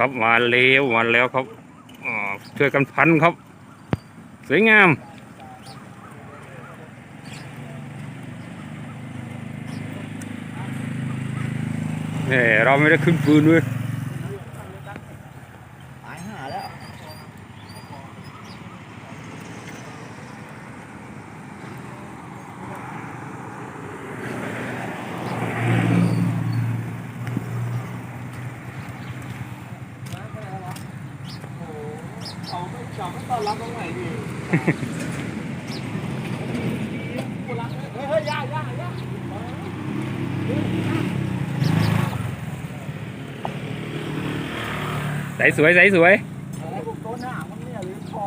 ครับมาแล้วมาแล้วครับช่วยกันพันครับ สวยงามเนี่ยเราไม่ได้ขึ้นปืนด้วย ตายห่าแล้ว เขาไม่ จอดไม่ต้อนรับตรงไหนดิกูรักเฮ้ยเฮ้ยย่าย่าย่าใสสวยใสสวยโอ้โหตัวหนามันเนี่ยหรือคอ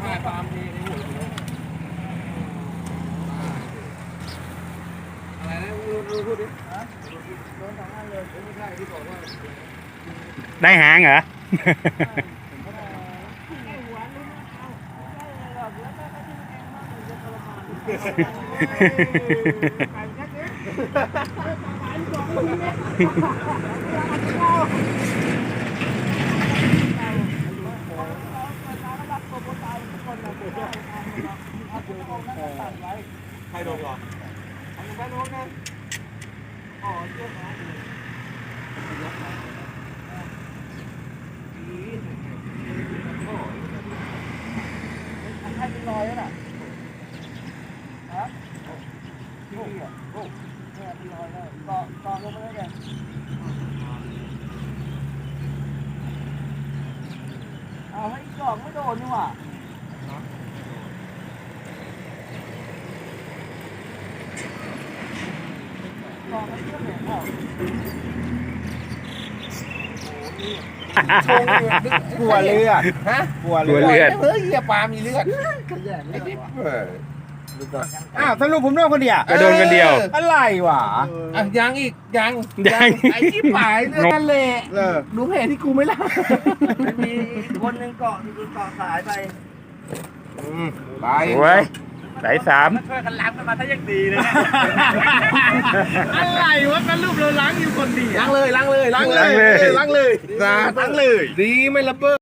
ใช่ตามดีในหัวอะไรนะรู้พูดดิฮะโดนสองอันเลยไม่ใช่ที่บอกว่า ได้หางเหรอ ใครโดนก่อนอันนี้ไม่รู้นะอ๋อเชื่อไหมใค รเป็นรอยแล้วน่ะฮะที่นี่อะโอ้เนี่ยเป็นรอยแล้วต่อต่อลงมาเลยเนี่ยเอาให้อีกดอกไม่โดนนี่หว่าดอกไม่เชื่อมเนี่ยอ้าวกลัวเลือดฮะกลัวกลัวเลืเลือดอด เฮ้ยเหี้ยปลามีเลือดเอออ้าวสรุปผมโดนคนเดียวกระโดนกันเดียว อะไรวะอะยังอีกยังยัง ไอ้ที่ปลายเลือดนั่นแหละเออดูเพจที่กูไม่ล่ะมีคนหนึ่งเกาะเกาะสายไปไปสวย ใสสามช่วยกันล้างกันมาถ้ายังดีเลยเนี่ยอะไรวะกันรูปเราล้างอยู่คนเดียวล้างเลยล้างเลยล้างเลยล้างเลยล้างเลยล้างเลยดีไม่ระเบิด